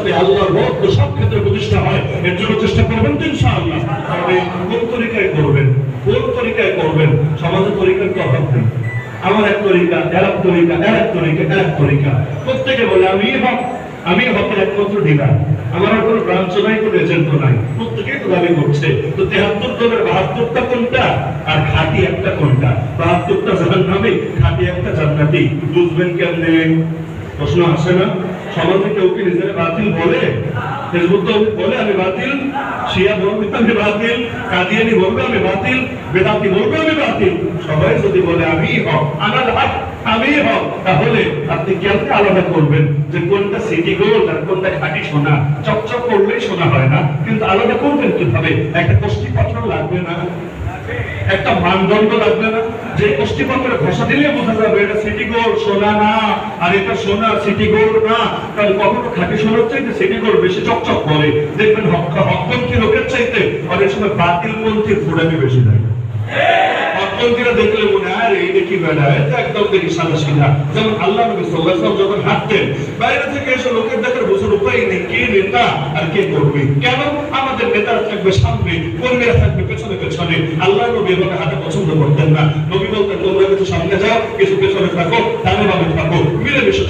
সাথে আল্লাহর ভক্ত সব ক্ষেত্রে প্রতিষ্ঠা হয়। এর জন্য চেষ্টা করবেন তো ইনশাআল্লাহ। তবে কোন তরিকায় করবেন কোন তরিকায় করবেন। সমাজের তরিকার তো অভাব নেই। আমার এক তরিকা, এর এক তরিকা, এর এক তরিকা, এর এক তরিকা। প্রত্যেকে বলে, আমি হক আমি হকের একমাত্র ডিলার। আমার আর কোনো ব্রাঞ্চ নাই, কোনো এজেন্ট নাই। প্রত্যেকেই তো দাবি করছে, তো তেহাত্তর দলের বাহাত্তরটা কোনটা? আর খাঁটি একটা কোনটা? বাহাত্তরটা জাহান নামে খাঁটি একটা জান্নাতি। বুঝবেন কেমনে? প্রশ্ন আসে না? সমাজে কেউ কি নিজের বাতিল বলে, ফেসবুক তো বলে, আমি বাতিল, শিয়া বলবে আমি বাতিল, কাদিয়ানি বলবে আমি বাতিল, বেদাতি বলবে আমি বাতিল। সবাই যদি বলে, আমি হক, আমার হক, আমি হক, তাহলে আপনি কেমনে আলাদা করবেন? যে কোনটা সিটি গোল্ড আর কোনটা খাঁটি সোনা? চকচক করলেই সোনা হয় না, কিন্তু আলাদা করবেন কীভাবে? একটা কোষ্ঠী পাথর লাগবে না। একটা মানদণ্ড লাগবে না যে কোষ্ঠীপত্রে ভাষা দিলে বোঝা যাবে এটা সিটি গোল্ড সোনা না, আর এটা সোনা সিটি গোল্ড না। তাহলে কখনো খাঁটি সোনার চাইতে সিটি গোল্ড বেশি চকচক করে। দেখবেন হকপন্থী লোকের চাইতে অনেক সময় বাতিল পন্থীর ফুটানি বেশি দেয় হকপন্থীরা দেখলে মনে হয় বেড়া এটা একদম দেখি সাদা সিধা যেমন আল্লাহ নবী সাল্লাল্লাহু যখন হাঁটতেন, বাইরে থেকে এসে লোকের দেখার উপায় নেই, কে নেতা আর কে কেন? আমাদের নেতারা থাকবে সামনে, কর্মীরা থাকবে পেছনে পেছনে। আল্লাহ নবী এভাবে পছন্দ করতেন না। নবী তোমরা কিছু সামনে যাও, কিছু পেছনে থাকো থাকো। মিলেমিশে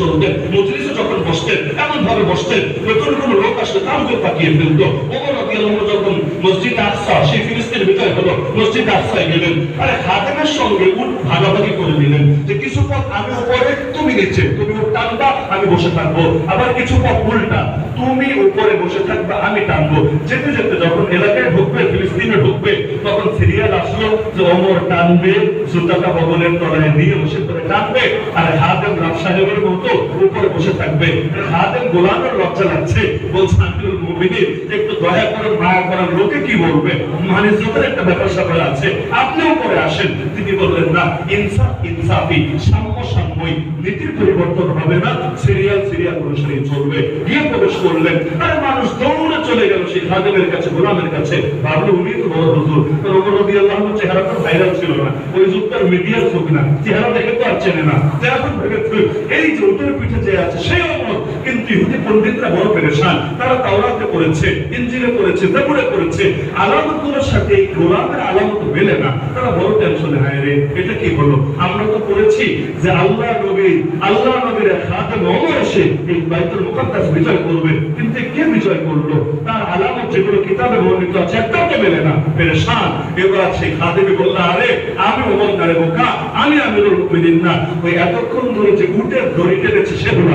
মজলিসে যখন বসতেন এমন ভাবে বসতেন, নতুন কোনো লোক আসলে তার উপর তাকিয়ে ফেলতো। ওমর রাদিয়াল্লাহু যখন মসজিদ আকসা, সেই ফিলিস্তিনের ভিতরে হলো মসজিদ আকসায় গেলেন। আরে খাদেমের সঙ্গে উঠ ভাগাভাগি করে নিলেন যে কিছু পথ আমি উপরে, তুমি নিচে। তুমি উঠ টানবা, আমি বসে থাকব। আবার কিছু পথ উল্টা, তুমি উপরে বসে থাকবা, আমি টানবো। যেতে যেতে যখন এলাকায় ঢুকবে, ফিলিস্তিনে ঢুকবে, তখন সিরিয়াল আসলো যে অমর টানবে, জুতাটা ভবনের তলায় দিয়ে বসে করে টানবে, আর হাতেম রাব সাহেবের মতো উপরে বসে থাকবে। হাতেম গোলামের লজ্জা লাগছে। বলছে, আমিরুল মুমিনিন, একটু দয়া করে, মায়া করার লোকে কি বলবে? মানে যতের একটা ব্যাপার স্যাপার আছে আপনি উপরে আসেন। তিনি বললেন, না ইনসাফ ইনসাফি সাম্য সাম্যই নীতির পরিবর্তন হবে না, সিরিয়াল সিরিয়াল অনুসারে চলবে। গিয়ে প্রবেশ করলেন। আরে মানুষ দৌড়ে চলে গেল সেই খাদেমের কাছে, গোলামের কাছে। ভাবলো উনি তো বড় হুজুর। ওমর রাদিয়াল্লাহু আনহু চেহারা তো ভাইরাল ছিল না। ওই যুগটার মিডিয়ার যুগ না। চেহারা দেখে তো আর চেনে না। এখন এই যে উটের পিঠে যে আছে, সেই অমর। বড় পেরেশান। তারা তাওরাতে পড়েছে জাবুরে আলামতগুলোর সাথে এই আলামত মেলে না। তারা বড় টেনশনে, হায় রে, এটা কি হলো? আমরা তো পড়েছি যে আল্লাহ নবী, আল্লাহ নবীর খাদেম ওমর এসে এই বাইতুল মুকাদ্দাস বিজয় করবে। কিন্তু কে বিজয় করল? তার আলামত যেগুলো কিতাবে বর্ণিত আছে মেলে না। পেরেশান। এবার খাদেমে বলল, আরে, আমি বোকা। আমি আমিরুল মুমিনিন না। ওই এতক্ষণ ধরে যে উটের দড়ি টেনেছে, সে হলো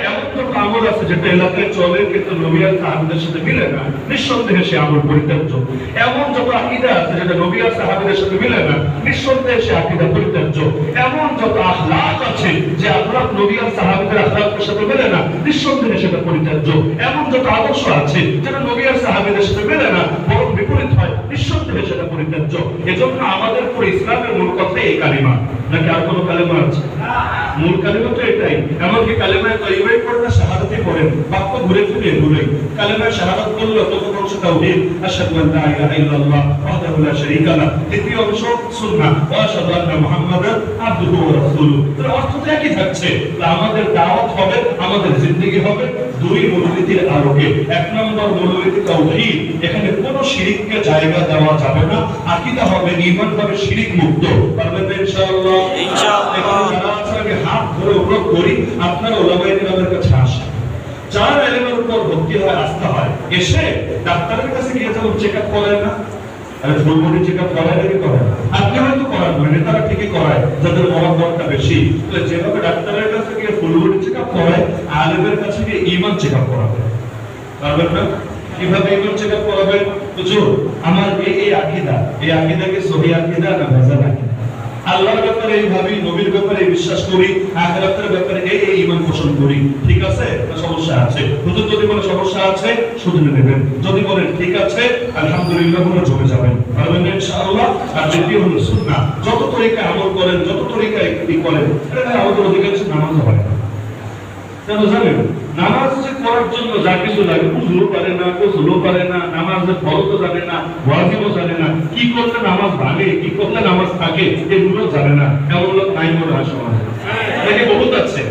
এমন তো যেটা এলাকায় চলে, কিন্তু নবী আর সাহাবীদের সাথে মিলে না, নিঃসন্দেহে সে আমল পরিত্যাজ্য। এমন যত আকীদা আছে যেটা নবী আর সাহাবীদের সাথে মিলে না, নিঃসন্দেহে সে আকীদা পরিত্যাজ্য। এমন যত আখলাক আছে যে আখলাক নবী আর সাহাবীদের আখলাকের সাথে মেলে না, নিঃসন্দেহে সেটা পরিত্যাজ্য। এমন যত আদর্শ আছে যেটা নবী আর সাহাবীদের সাথে মেলে না, বরং বিপরীত হয়, নিঃসন্দেহে সেটা পরিত্যাজ্য। এজন্য আমাদের পুরো ইসলামের মূল কথাই এই কালিমা। নাকি আর কোনো কালিমা আছে? মূল কালিমা তো এটাই। এমনকি কালিমায় তৈবাই পড়লে শাহাদাতে পড়েন বাক্য ঘুরে ফিরে ঘুরে। কালিমায় শাহাদাত করলে অংশ তাওহীদ। আশহাদু আন লা ইলাহা ইল্লাল্লাহ ওয়াহদাহু লা শারীকা লাহ। দ্বিতীয় অংশ সুন্নাহ। ওয়া আশহাদু আন্না মুহাম্মাদান আবদুহু ওয়া রাসূলুহু। তাহলে অর্থ তো একই থাকছে। আমাদের দাওয়াত হবে আমাদের জিন্দেগি হবে দুই মূলনীতির আলোকে। এক নম্বর মূলনীতি তাওহীদ। এখানে কোনো শিরিককে জায়গা দেওয়া যাবে না। আকীদা হবে ঈমান হবে শিরিক মুক্ত। পারবেন ইনশাআল্লাহ? ইনশাআল্লাহ। এখানে যারা হাত ধরে অনুরোধ করি আপনারা ওলামায়ে কেরামের কাছে আসেন। যার এলেমের উপর ভক্তি হয় আস্থা হয়, এসে ডাক্তারের কাছে গিয়ে যেমন চেক আপ না, আরে ফুল চেক আপ করায় নাকি? আপনি হয়তো করান না নেতারা ঠিকই করায়, যাদের বেশি। যেভাবে ডাক্তারের কাছে গিয়ে ফুল বডি চেক আপ করায় আলেমের কাছে গিয়ে ইমান চেক আপ করাবে। পারবেন না? কীভাবে ইমান চেক আপ করাবেন হুজুর, আমার এই এই আকীদা এই আকীদা কি সহি আকীদা না ভেজাল আকীদা? আল্লাহর ব্যাপারে এইভাবেই নবীর ব্যাপারে বিশ্বাস করি, আখিরাতের ব্যাপারে এই এই ঈমান পোষণ করি। ঠিক আছে? সমস্যা আছে? হুজুর, যদি কোনো সমস্যা আছে শুধরে নেবেন। যদি বলেন, ঠিক আছে, আলহামদুলিল্লাহ বলে জমে যাবেন পারবেন ইনশাআল্লাহ? আর দ্বিতীয় হলো সুন্নাহ। যত তরিকায় আমল করেন, যত তরিকায় কি করেন, এটা আমাদের অধিকাংশ নামাজ হয় না। কেন জানেন? নামাজ যে করার জন্য যা কিছু লাগে বুঝলেও পারে না বুঝলেও পারে না, নামাজের ফরজও জানে না, ওয়াজিবও জানে না। কি করলে নামাজ ভাঙে, কি করলে নামাজ থাকে এগুলো জানে না। এমন লোক নাই মনে হয় সমাজে। দেখে বহুত আছে।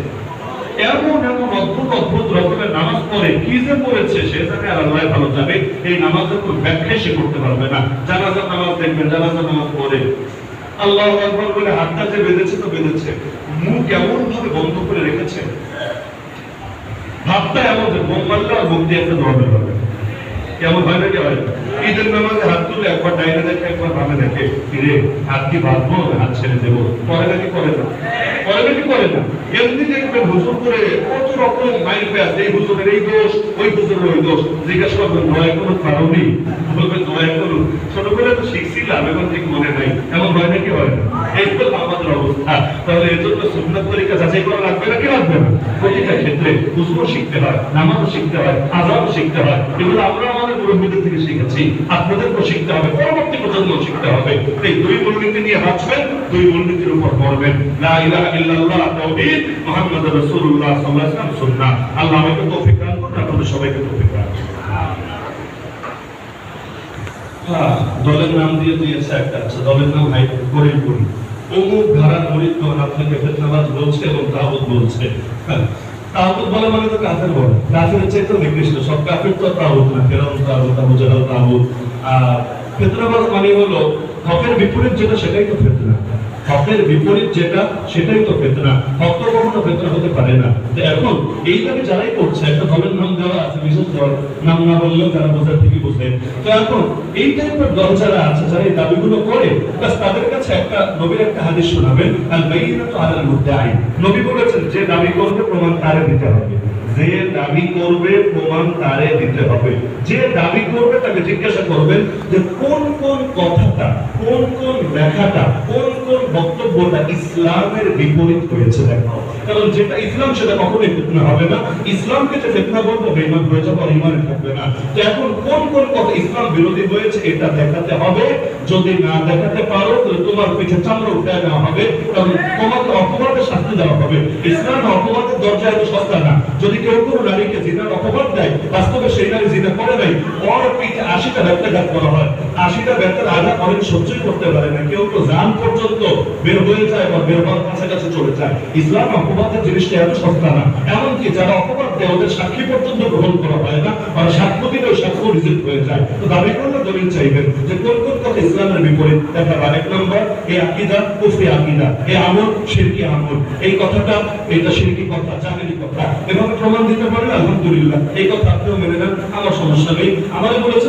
এমন এমন অদ্ভুত অদ্ভুত রকমের নামাজ পড়ে, কি যে পড়েছে সে জানে আল্লাহ ভালো যাবে এই নামাজের কোনো ব্যাখ্যাই সে করতে পারবে না। জানাজার নামাজ দেখবেন জানাজার নামাজ পড়ে। আল্লাহ আকবর বলে হাতটা যে বেঁধেছে তো বেঁধেছে। মুখ এমন ভাবে বন্ধ করে রেখেছে। ভাবটা এমন যে বোম মারলে আর মুখ দিয়ে একটা পারবে কেমন হয় নাকি হয়? না? ঈদের নামাজে হাত তুলে একবার ডাইনে দেখে, একবার বামে দেখে ফিরে হাত কি বাঁধবো? হাত ছেড়ে দেবো? করে নাকি করে না? করে নাকি করে না? এমনি দেখবেন হুজুর করে কত রকম মাইল পেঁয়াজ এই হুজুরের এই দোষ, ওই হুজুরের ওই দোষ। জিজ্ঞাসা করবেন, দয়া কোনো কারণই বলবেন, দয়া করুন। ছোট করে তো শিখছিলাম, এখন ঠিক মনে নাই। এমন হয় নাকি হয় না? এই তো আমাদের অবস্থা। তাহলে এর জন্য সুন্নাত তরিকা যাচাই করা লাগবে নাকি লাগবে না? প্রতিটা ক্ষেত্রে হুজুরও শিখতে হয়, নামাজও শিখতে হয় আজাবও শিখতে হয়। এগুলো আমরা আমাদের থেকে শিখেছি। আপনাদেরকেও শিখতে হবে পরবর্তী প্রজন্ম শিখতে হবে। এই দুই মূলনীতি নিয়ে বাঁচবেন দুই মূলনীতির উপর পড়বেন। লা ইলাহা ইল্লাল্লাহ তাওহীদ মুহাম্মাদুর রাসূলুল্লাহ সাল্লাল্লাহু আলাইহি সুন্নাহ। আল্লাহ আমাকে তৌফিক দান করুন আপনাদের সবাইকে তৌফিক দান দলের নাম দিয়ে দিয়েছে একটা আচ্ছা দলের নাম হাই গরিব অমুক ধারার মরিদগণ আপনাকে ফেতনাবাজ বলছে এবং তাগুত বলছে হ্যাঁ, তাগুত বলে মানে তো কাফের বলে। কাফের হচ্ছে তো নিকৃষ্ট সব কাফের তো তাগুত না। ফেরাউন তাগুত আবু জাহাল তাগুত আর ফেতনাবাজ মানে হলো, হকের বিপরীত যেটা, সেটাই তো ফেতনা। হকের বিপরীত যেটা, সেটাই তো ফেতনা হক তো কখনো ফেতনা হতে পারে না। তো এখন এইভাবে যারাই করছে, একটা দলের নাম দেওয়া আছে, বিশেষ দল, নাম না বললেও তারা বোঝার ঠিকই বোঝে। তো এখন এই টাইপের দল যারা আছে, যারা এই দাবিগুলো করে তাদের কাছে একটা, নবীর একটা হাদিস শোনাবেন আর বাইনাতু আলাল মুদ্দাই নবী বলেছেন, যে দাবি করবে, প্রমাণ তারে দিতে হবে। যে দাবি করবে প্রমাণ তারে দিতে হবে। যে দাবি করবে তাকে জিজ্ঞাসা করবেন যে কোন কোন কথাটা, কোন কোন লেখাটা, কোন কোন বক্তব্যটা ইসলামের বিপরীত হয়েছে দেখো। কারণ যেটা ইসলাম সেটা কখনোই ফিতনা হবে না। ইসলামকে যে ফিতনা বলব, বেঈমান হয়ে যাবে ইমানে থাকবে না। তো এখন কোন কোন কথা ইসলাম বিরোধী হয়েছে এটা দেখাতে হবে। যদি না দেখাতে পারো, তাহলে তোমার পিঠে চামড়া উঠে নেওয়া হবে। কারণ তোমাকে অপরাধের শাস্তি দেওয়া হবে। ইসলাম অপরাধের দরজা এত সস্তা না। যদি কেউ কোনো নারীকে জিনার অপবাদ দেয় বাস্তবে সেই নারী জিনা করে নাই অর্পিত আশিটা ব্যত্যাঘাত করা হয়। আশিটা ব্যথার আঘাত অনেক সহ্যই করতে পারে না। কেউ তো জান পর্যন্ত বের হয়ে যায় বা বের হওয়ার কাছাকাছি চলে যায়। ইসলাম অপবাদের জিনিসটা এত সস্তা না। এমনকি যারা অপবাদ দেয়, ওদের সাক্ষী পর্যন্ত গ্রহণ করা হয় না আর সাক্ষ্য দিলেও সাক্ষ্য রিজেক্ট হয়ে যায়। তো দাবি করলে দলিল চাইবেন যে কোন কোন কথা ইসলামের বিপরীত? দেখা এক নম্বর এই আকিদা, কুফরি আকিদা। এই আমল, শিরকি আমল। এই কথাটা, এটা শিরকি কথা, জাহেলি কথা। এভাবে প্রমাণ দিতে পারলে আলহামদুলিল্লাহ। এই কথা আপনিও মেনে নেন, আমার সমস্যা নেই। আমারে বলেছে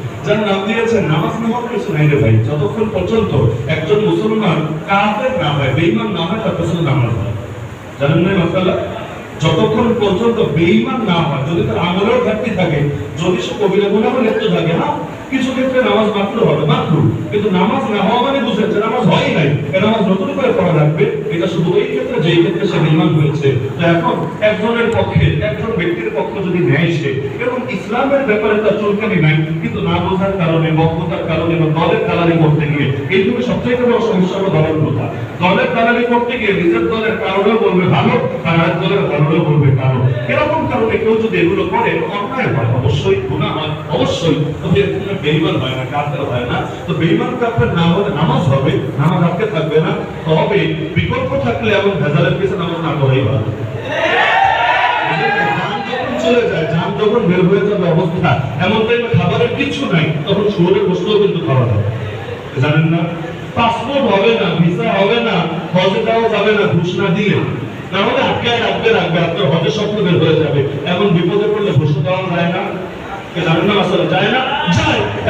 যারা নাম নামাজ নামাজ কিছু নাই রে ভাই। যতক্ষণ পর্যন্ত একজন মুসলমান কাফের না হয়, বেঈমান না হয় ততক্ষণ নামাজ হয়। জানেন না মাসাল্লাহ? মাসালা যতক্ষণ পর্যন্ত বেঈমান না হয়, যদি তার আমলের ঘাটতি থাকে, যদি সে কবিরা লিপ্ত থাকে হ্যাঁ কিছু ক্ষেত্রে নামাজ মাত্র হবে, মাত্র। কিন্তু নামাজ না হওয়া মানে বুঝেন যে নামাজ হয় নাই। নামাজ নতুন করে পড়া লাগবে। এটা শুধু ওই ক্ষেত্রে, যেই ক্ষেত্রে সে বেঈমান হয়েছে। এখন একজনের পক্ষে, একজন ব্যক্তির পক্ষ যদি নেয় সে, এবং ইসলামের ব্যাপারে তার চুলকানি নাই, কিন্তু না বোঝার কারণে, বক্ততার কারণে বা দলের দালালি করতে গিয়ে, এই যুগে সবচেয়ে বড় সমস্যা হলো দলের কথা। দলের দালালি করতে গিয়ে নিজের দলের কারণেও বলবে ভালো, আর আরেক দলের কারণেও বলবে কারও এরকম কারণে কেউ যদি এগুলো করে, অন্যায় হয়, অবশ্যই গুণা হয়, অবশ্যই। বেইমান হয় না, কাফের হয় না। তো বেইমান, কাফের না হলে নামাজ হবে, নামাজ আটকে থাকবে না তবে বিকল্প থাকলে এমন ভেজালের পিছনে নামাজ না করাই ভালো। যখন বের হয়ে যাবে অবস্থা, এমন টাইমে খাবারের কিছু নাই, তখন শুয়োরের গোস্তও কিন্তু খাওয়া যাবে জানেন না? পাসপোর্ট হবে না, ভিসা হবে না, হজে যাওয়া যাবে না, ঘুষ না দিলে। না হলে রাখবে রাখবে আপনার হজের স্বপ্ন বের হয়ে যাবে। এমন বিপদে পড়লে ঘুষ দেওয়া যায় না। আর নামাজ পড়া কদম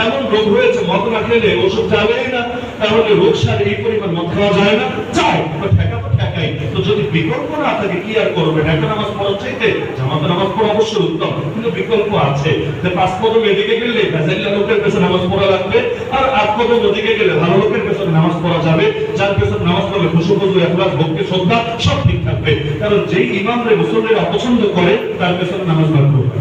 পেছনে নামাজ পড়া ওদিকে গেলে ভালো লোকের পেছনে নামাজ পড়া যাবে। যার পেছনে নামাজ পড়লে ভক্তি, শ্রদ্ধা, সব ঠিক থাকবে। কারণ যেই ইমামরে মুসল্লিরা অপছন্দ করে, তার পেছনে নামাজ মানব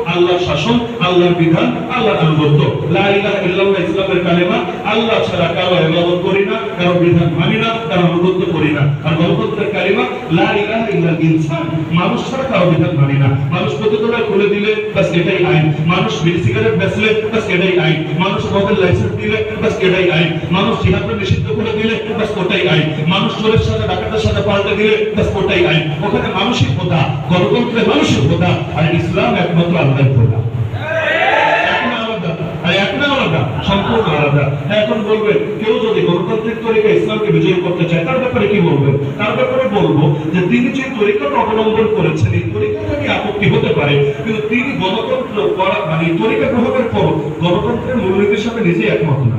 আল্লাহর শাসন, আল্লাহর বিধান আনুগত্য। ইসলামের কালেমা, আল্লাহ ছাড়া কারও করি না, কারও বিধান মানি না, কারও আনুগত্য করি না। আর গণতন্ত্রের ইনসান, মানুষ ছাড়া কারও বিধান মানি না। মানুষ খুলে দিলে বাস এটাই আইন। মানুষ বিড়ি সিগারেট বেচলে বাস এটাই আইন। মানুষ মদের লাইসেন্স দিলে বাস এটাই আইন। মানুষ নিষিদ্ধ করে দিলে বাস ওটাই আইন। মানুষ চোরের সাথে, ডাকাতের সাথে পাল্টে দিলে বাস ওটাই আইন। ওখানে মানুষই খোদা গণতন্ত্রে মানুষের আর ইসলাম একমাত্র আল্লাহর তিনি যে করা মানে তরিকা গ্রহণের পর গণতন্ত্রের নিজেই একমত না।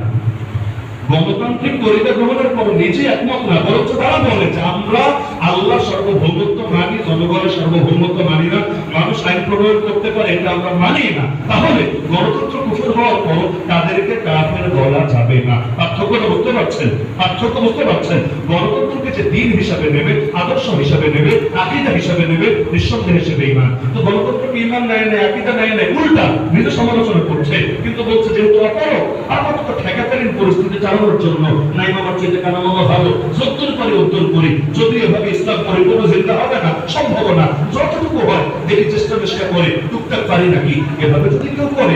গণতান্ত্রিক তরিকা গ্রহণের পর আমরা আল্লাহ সর্বভৌমত্ব মানি, জনগণের সর্বভৌমত্ব মানি না, মানুষ আইন প্রণয়ন করতে পারে, এটা আমরা মানি না। তাহলে গণতন্ত্র কুফর হওয়ার পর তাদেরকে কাফের বলা যাবে না। পার্থক্যটা বুঝতে পারছেন? পার্থক্য বুঝতে পারছেন? গণতন্ত্রকে যে দিন হিসাবে নেবে, আদর্শ হিসাবে নেবে, আকিদা হিসাবে নেবে, নিঃসন্দেহ হিসেবে ইমান তো গণতন্ত্রকে ইমান নেয় নেয় আকিদা নেয় নেয় উল্টা নিজে সমালোচনা করছে, কিন্তু বলছে যেহেতু অপর আপাতত ঠেকাকালীন পরিস্থিতি চালানোর জন্য নাই মামার চেয়ে কানা মামা ভালো যত্তর করে উত্তর করি, যদি এভাবে ইসলাম পরিপূর্ণ জিন্দা হবে না, সম্ভব না। যতটুকু হয়, দেখি চেষ্টা চেষ্টা করে, টুকটাক পারি নাকি? এভাবে যদি কেউ করে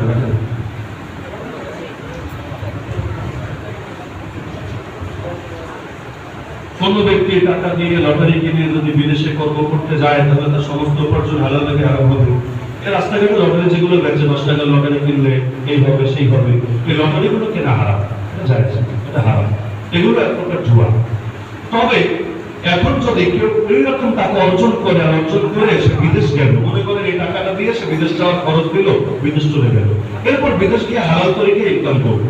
ব্যক্তি টাকা দিয়ে লটারি কিনে যদি বিদেশে কর্ম করতে যায় তাহলে তার সমস্ত উপার্জন হালাল থেকে হারাম হবে। এই রাস্তাঘাটে লটারি যেগুলো দশ টাকার লটারি কিনলে এই হবে সেই হবে। এই লটারি গুলো কেনা হারাম। জায়েজ, এটা হারাম। এগুলো এক প্রকার জুয়া। তবে এখন যদি কেউ এইরকম টাকা অর্জন করে আর অর্জন করে সে বিদেশ গেল। মনে করেন এই টাকাটা দিয়ে সে বিদেশ যাওয়ার খরচ দিল বিদেশ চলে গেল। এরপর বিদেশ গিয়ে হালাল তরিকে ইনকাম করবে?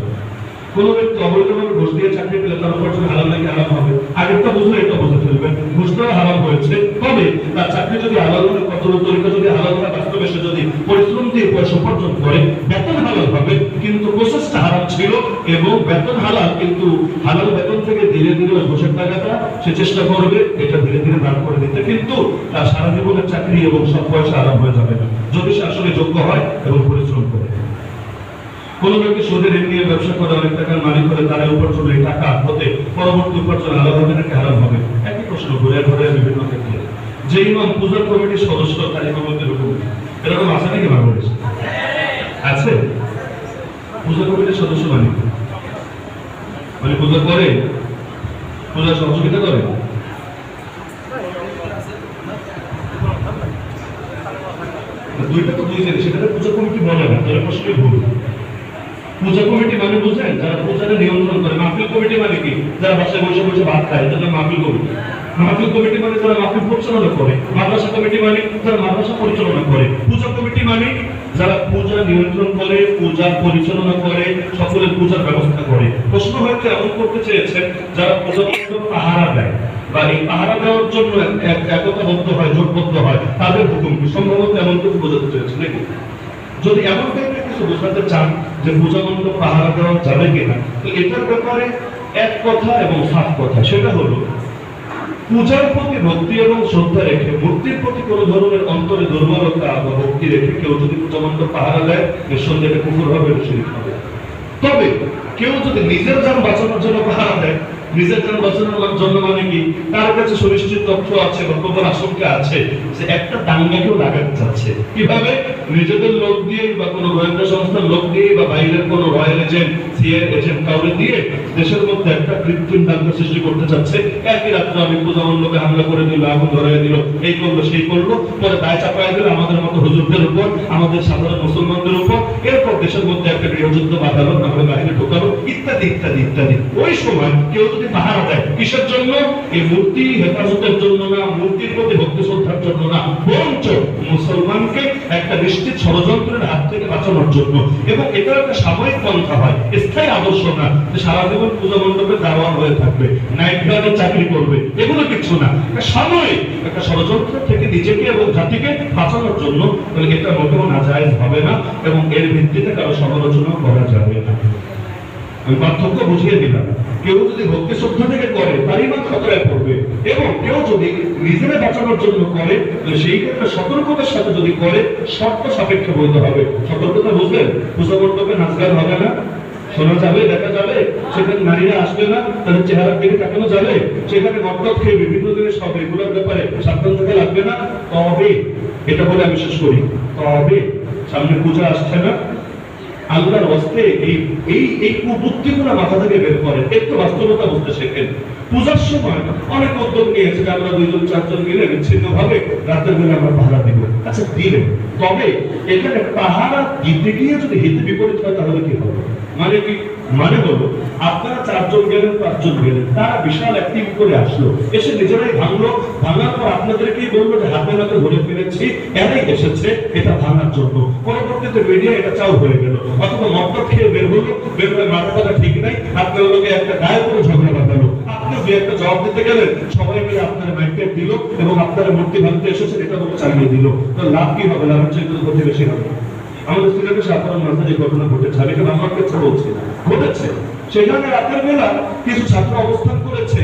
কোন ব্যক্তি ঘুষ দিয়ে চাকরি পেলে তার উপার্জন হারাম নাকি হারাম হবে? আগেরটা বুঝলে এটা বুঝে ফেলবেন ঘুষ দেওয়া হারাম হয়েছে। তবে তার চাকরি যদি হালাল হয় তরিকা যদি হালাল হয়, বাস্তবে সে যদি পরিশ্রম দিয়ে পয়সা উপার্জন করে, বেতন হালাল হবে, কিন্তু প্রসেসটা হারাম ছিল এবং বেতন হালাল, কিন্তু হালাল বেতন থেকে ধীরে ধীরে ওই ঘুষের টাকাটা সে চেষ্টা করবে, এটা ধীরে ধীরে দান করে দিতে। কিন্তু তার সারা জীবনের চাকরি এবং সব পয়সা আরাম হয়ে যাবে। যদি সে আসলে যোগ্য হয় এবং পরিশ্রম করে। কোন ব্যক্তি সুদের ঋণ নিয়ে ব্যবসা করে অনেক টাকার মালিক করে তারা উপার্জন এই টাকা হতে পরবর্তী উপার্জন আলাদা হবে নাকি হারাম হবে? একই প্রশ্ন ঘুরে ঘুরে বিভিন্ন ক্ষেত্রে। যে ইমাম, পূজা কমিটির সদস্য তার ইমামতের হুকুম এরকম আছে নাকি বাংলাদেশে? আছে। পূজা কমিটির সদস্য মানে মানে পূজা করে? পূজা সহযোগিতা করে? দুইটা তো দুই জিনিস সেটা পূজা কমিটি বলে না তাহলে প্রশ্নই ভুল। পূজা কমিটি মানে বুঝেন যারা পূজাটা নিয়ন্ত্রণ করে। মাহফিল কমিটি মানে কি? যারা বাসায় বসে বসে ভাত খায় তাদের মাহফিল কমিটি। মাহফিল কমিটি মানে যারা মাহফিল পরিচালনা করে। মাদ্রাসা কমিটি মানে যারা মাদ্রাসা পরিচালনা করে। পূজা কমিটি মানে যারা পূজা নিয়ন্ত্রণ করে, পূজা পরিচালনা করে সকলের পূজার ব্যবস্থা করে। প্রশ্ন হয়তো এমন করতে চেয়েছেন, যারা পূজা পাহারা দেয়। বা এই পাহারা দেওয়ার জন্য এক- এক- একতাবদ্ধ হয়, জোটবদ্ধ হয়, তাদের হুকুম সম্ভবত এমন কিছু বোঝাতে চেয়েছে নাকি? যদি এমন টাইপের কিছু বোঝাতে চান যে পূজা মণ্ডপ পাহারা দেওয়া যাবে কিনা, তো এটার ব্যাপারে এক কথা এবং সাত কথা। সেটা হলো, পূজার প্রতি ভক্তি এবং শ্রদ্ধা রেখে ভক্তির প্রতি কোনো ধরনের অন্তরে দুর্বলতা বা ভক্তি রেখে কেউ যদি পূজা মণ্ডপ পাহারা দেয়, নিঃসন্দেহে কুকুর হবে শিরিক হবে। তবে কেউ যদি নিজের যান বাঁচানোর জন্য পাহারা দেয় নিজের জন্য মানে কি? তার কাছে সুনিশ্চিত তথ্য আছে আশঙ্কা আছে যে একটা দাঙ্গাকেও লাগাতে চাচ্ছে কীভাবে? নিজেদের লোক দিয়ে বা কোনো গোয়েন্দা সংস্থার লোক দিয়ে বা বাইরের কোনো রয়্যাল এজেন্ট সিআর এজেন্ট কাউরে দিয়ে দেশের মধ্যে একটা কৃত্রিম দাঙ্গা সৃষ্টি করতে চাচ্ছে। একই রাত্রে আমি হামলা করে দিল, আগুন দিল, এই করল, সেই করল, পরে দায় চাপাই দিল, আমাদের মতো হুজুরদের উপর, আমাদের সাধারণ মুসলমানদের উপর। এরপর দেশের মধ্যে একটা গৃহযুদ্ধ বাঁধালো বাহিনী ঢোকালো, ইত্যাদি ইত্যাদি ইত্যাদি। ওই সময় কেউ যদি পাহারা দেয় কিসের জন্য? এই মূর্তি হেফাজতের জন্য না, মূর্তির প্রতি ভক্তি শ্রদ্ধার জন্য না, বরঞ্চ মুসলমানকে একটা নিশ্চিত ষড়যন্ত্রের হাত থেকে বাঁচানোর জন্য। এবং এটা একটা সাময়িক পন্থা হয়, স্থায়ী আদর্শ না, যে সারা জীবন পূজা মণ্ডপে দাওয়ার হয়ে থাকবে, নাইট ক্লাবে চাকরি করবে, এগুলো কিছু না। একটা সাময়িক, একটা ষড়যন্ত্র থেকে নিজেকে এবং জাতিকে বাঁচানোর জন্য এটা মোটেও নাজায়েজ হবে না, এবং এর ভিত্তিতে কারও সমালোচনা করা যাবে না। আমি পার্থক্য বুঝিয়ে দিলাম। কেউ যদি ভক্তি শ্রদ্ধা থেকে করে, তারই বা খতরায় পড়বে এবং কেউ যদি নিজেরা বাঁচানোর জন্য করে সেই ক্ষেত্রে সতর্কতার সাথে যদি করে, শর্ত সাপেক্ষে বলতে হবে। সতর্কতা বুঝলেন? পূজা মণ্ডপে নাচ গান হবে না। শোনা যাবে, দেখা যাবে। সেখানে নারীরা আসবে না, তাদের চেহারার দিকে তাকানো যাবে। সেখানে মটক খেয়ে বিভিন্ন জিনিস হবে, এগুলোর ব্যাপারে সাবধান থাকা লাগবে না। তবে, এটা বলে আমি শেষ করি। তবে, সামনে পূজা আসছে না। আল্লাহর হস্তে এই এই এই কুবুদ্ধিগুলো মাথা থেকে বের করেন। একটু বাস্তবতা বুঝতে শেখেন। পূজার সময় অনেক উদ্যোগ নিয়েছে আমরা দুইজন, চারজন মিলে বিচ্ছিন্ন ভাবে রাতের বেলা আমরা পাহারা দিব। আচ্ছা দিলেন তবে এখানে পাহারা দিতে গিয়ে যদি হিতে বিপরীত হয়, তাহলে কি হবে? মানে কি? মানে হলো আপনারা চারজন গেলেন, পাঁচজন গেলেন, তারা বিশাল এক করে আসলো। এসে নিজেরাই ভাঙলো। ভাঙার পর আপনাদেরকেই বলব যে হাতে হাতে ধরে ফেলেছি, এরাই এসেছে, এটা ভাঙার জন্য। পরবর্তীতে মিডিয়া এটা চাও হয়ে গেল। অথবা মদ্যপ খেয়ে বের হলো, বের হয়ে মাথা কথা ঠিক নাই আপনার লোকে একটা গায়ে করে ঝগড়া বাঁধালো। একটা জবাব দিতে গেলেন সবাই মিলে ব্যাংকে দিল এবং আপনারা মূর্তি ভাঙতে এসেছেন, এটা তোমাকে চালিয়ে দিল। তো লাভ কি হবে? ক্ষতি বেশি হবে। আমাদের সিলেটে সাধারণ যে ঘটনা ঘটেছে। আমি আমার কাছে বলছি ঘটেছে। সেখানে রাতের বেলা কিছু ছাত্র অবস্থান করেছে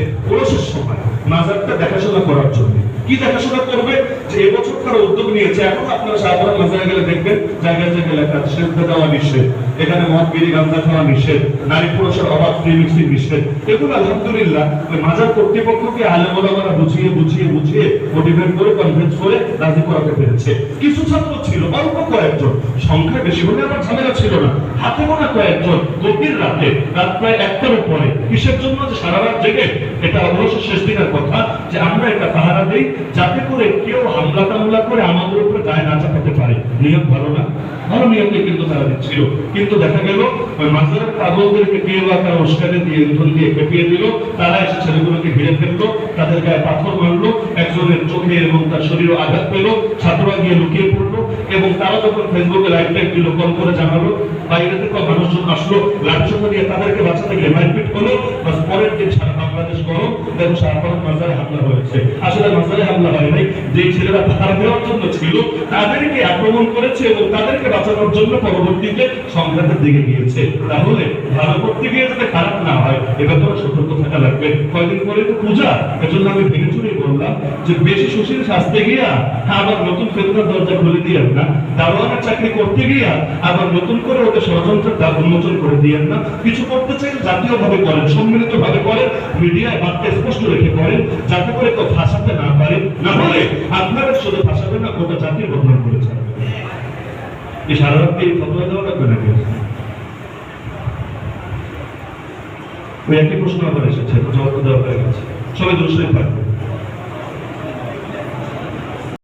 সময় মাজারটা দেখাশোনা করার জন্য। কি দেখাশোনা করবে? যে এবছর তারা উদ্যোগ নিয়েছে? এখন আপনারা সাধারণ মাজারে গেলে দেখবেন, জায়গায় জায়গায় লেখা আছে দেওয়া নিষেধ। এখানে মদ, বিড়ি গাঁজা খাওয়া নিষেধ। নারী পুরুষের অবাধ ফ্রি মিক্সিং নিষেধ। এগুলো আলহামদুলিল্লাহ ওই মাজার কর্তৃপক্ষকে আলেমোলামারা বুঝিয়ে বুঝিয়ে বুঝিয়ে মোটিভেট করে কনভিন্স করে রাজি করাতে পেরেছে। কিছু ছাত্র ছিল, অল্প কয়েকজন। সংখ্যা বেশি হলে আমার ঝামেলা ছিল না। হাতে গোনা কয়েকজন, গভীর রাতে, রাত প্রায় একটার উপরে। কিসের জন্য যে সারা রাত জেগে? এটা অবশ্য শেষ দিনের কথা, যে আমরা এটা পাহারা দেই যাতে করে কেউ হামলা টামলা করে আমাদের উপরে গায়ে না চাপাতে পারে। নিয়ম ভালো না। ভালো নিয়মকে কিন্তু তারা দিচ্ছিল। কিন্তু দেখা গেল, ওই মাজারের পাগলদেরকে কেউ বা তারা উস্কানি দিয়ে, ইন্ধন দিয়ে খেপিয়ে দিল। তারা এসে ছেলেগুলোকে ঘিরে ফেলল, তাদের গায়ে পাথর মারলো, একজনের চোখে এবং তার শরীরে আঘাত পেল, ছাত্ররা গিয়ে লুকিয়ে পড়ল এবং তারা যখন ফেসবুকে লাইভ টাইপ দিল কল করে জানালো, বাইরে থেকে মানুষজন আসলো লাঠিসোঁটা দিয়ে তাদেরকে বাঁচাতে গিয়ে মারপিট হলো পরের দিন সারা বাংলাদেশ গরম দেখো সারা মাজারে হামলা হয়েছে। আসলে মাজারে হামলা হয় নাই। যে ছেলেরা পাহাড় দেওয়ার জন্য ছিল, তাদেরকে আক্রমণ করেছে এবং তাদেরকে বাঁচানোর জন্য পরবর্তীতে সংঘাতের দিকে গিয়েছে। তাহলে ভালো করতে গিয়ে যাতে খারাপ না হয় এ ব্যাপারে সতর্ক থাকা লাগবে। কয়দিন পরে তো পূজা। এজন্য আমি ভেঙে চুরে বললাম যে বেশি সুশীল শাস্তে গিয়া আবার নতুন ফেতনার দরজা খুলে দিয়ে না। দারোয়ানের চাকরি করতে গিয়া আবার নতুন করে ওকে ষড়যন্ত্রের দাগ উন্মোচন করে দিয়েন না। কিছু করতে চাইলে জাতীয় ভাবে করেন সম্মিলিত ভাবে করেন, মিডিয়ায় বার্তা স্পষ্ট রেখে করেন, যাতে করে কেউ ফাঁসাতে না পারে। না হলে আপনারা শুধু ফাঁসাবেন না, গোটা জাতির বদনাম করে ছাড়বেন এই সারা রাত এই ফতোয়া দেওয়া লাগবে নাকি? ওই একই প্রশ্ন আবার এসেছে জবাব দেওয়া হয়ে গেছে সবাই দোষী থাকবে